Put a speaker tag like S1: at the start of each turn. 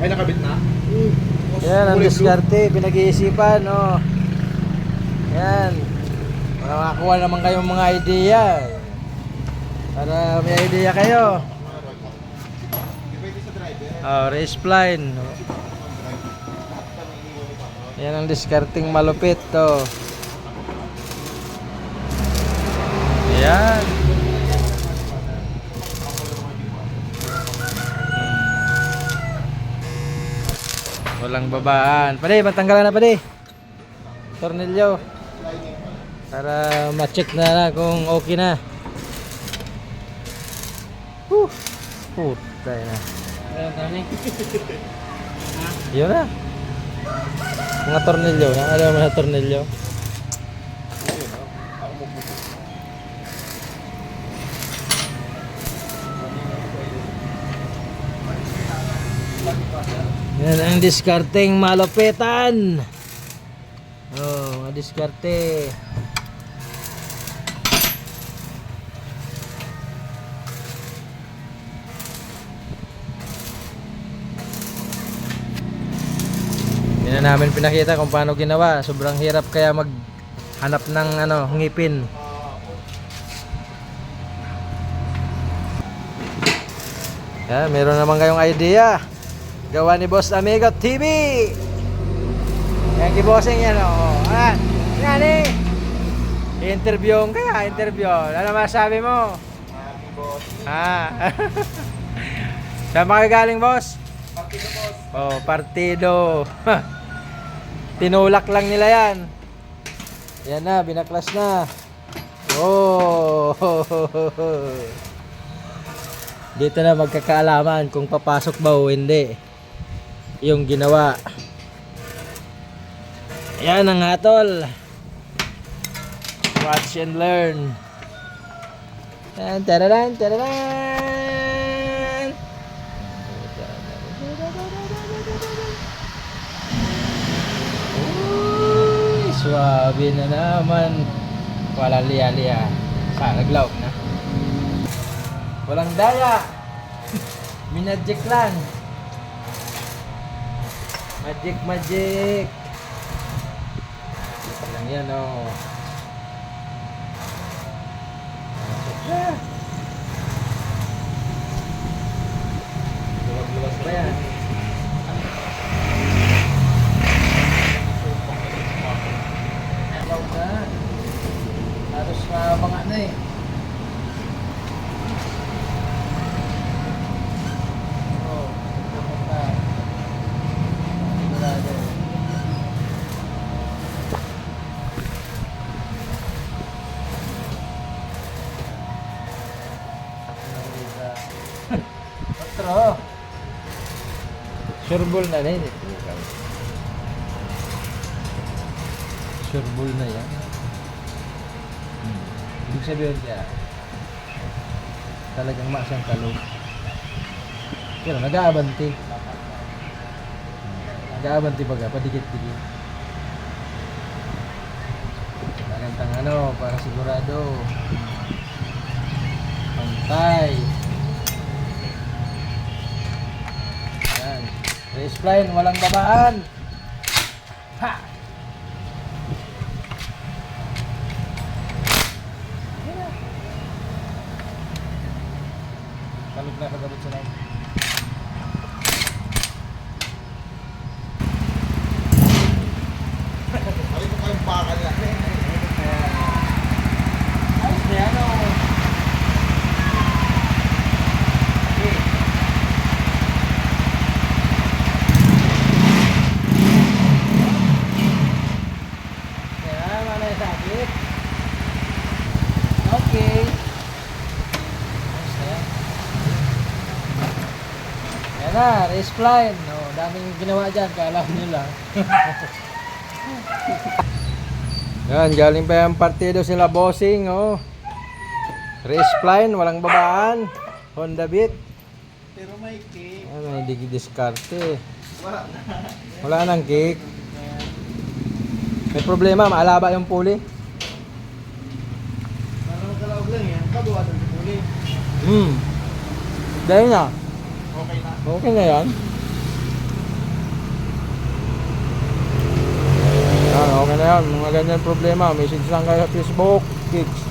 S1: Ay, nakabit na?
S2: Yan, ang diskarte, pinag-iisipan, no. Yan. Para makakuha naman kayong mga idea. Para may idea kayo.
S1: Depende sa driver.
S2: Oh, race blind. no. Yan ang diskarting malupit to. Yan. Walang babaan. Pade, matanggalan na pade. Tornilyo. Para ma-check na na kung okay na. Whew. Puta na. Yun na. Mga tornilyo. Na, alam mo na tornilyo. Yan ang diskarteng malupitan. Oh, mga diskarte. Na namin pinakita kung paano ginawa. Sobrang hirap kaya maghanap ng ano, ngipin. Yan, meron naman kayong idea. Gawa ni Boss Amigo TV. Yan kibossing yan oh. Ah, yan eh. Interview kaya, interview. Ano masabi mo?
S1: Happy boss.
S2: Ah. Saan ba kayo galing, boss?
S1: Partido boss.
S2: Oh, partido. Tinulak lang nila yan. Yan na, binaklas na. Oh. Dito na magkakaalaman kung papasok ba o hindi. Yung ginawa. Yan ang hatol. Watch and learn. Tan tararan tararan. Uy, swabe na naman. Wala liya-liya. Sa naglaw na. Walang daya. Minadjik lang. Magic, magic. Ito lang yan, oh. Ah. Luwag-luwag pa yan. Ayaw na. Halos na mga na eh. Oh, tapos na. Sigurado. Otro. Sureball na rin ito. Sureball na yan. Hmm. Ibig sabihin kaya, talagang masang kalog. Pero nag-aabanti. Nag-aabanti baga, padikit-dikit. Magandang ano, para sigurado. Pantay. Yan. Line, walang babaan. Ha! Kalog na kagabot sa line.
S1: Ay, mo kayong bakal na.
S2: Ayos na yan, oh. Okay. Kaya, Okay. Ayos na yan. Yan na, race line. No, daming ginawa dyan, kaalam nyo lang. Yan, galing pa yung partido sila bossing, oh. Race line, walang babaan. Honda Beat.
S1: Pero may cake.
S2: May digi diskarte.
S1: Wala na.
S2: Wala nang cake. May problema, maalaba yung puli. Hmm. Dahil na.
S1: Okay na.
S2: Okay na yan. Yan, okay na yan. Mga ganyan problema. Message lang kayo sa Facebook. Kids.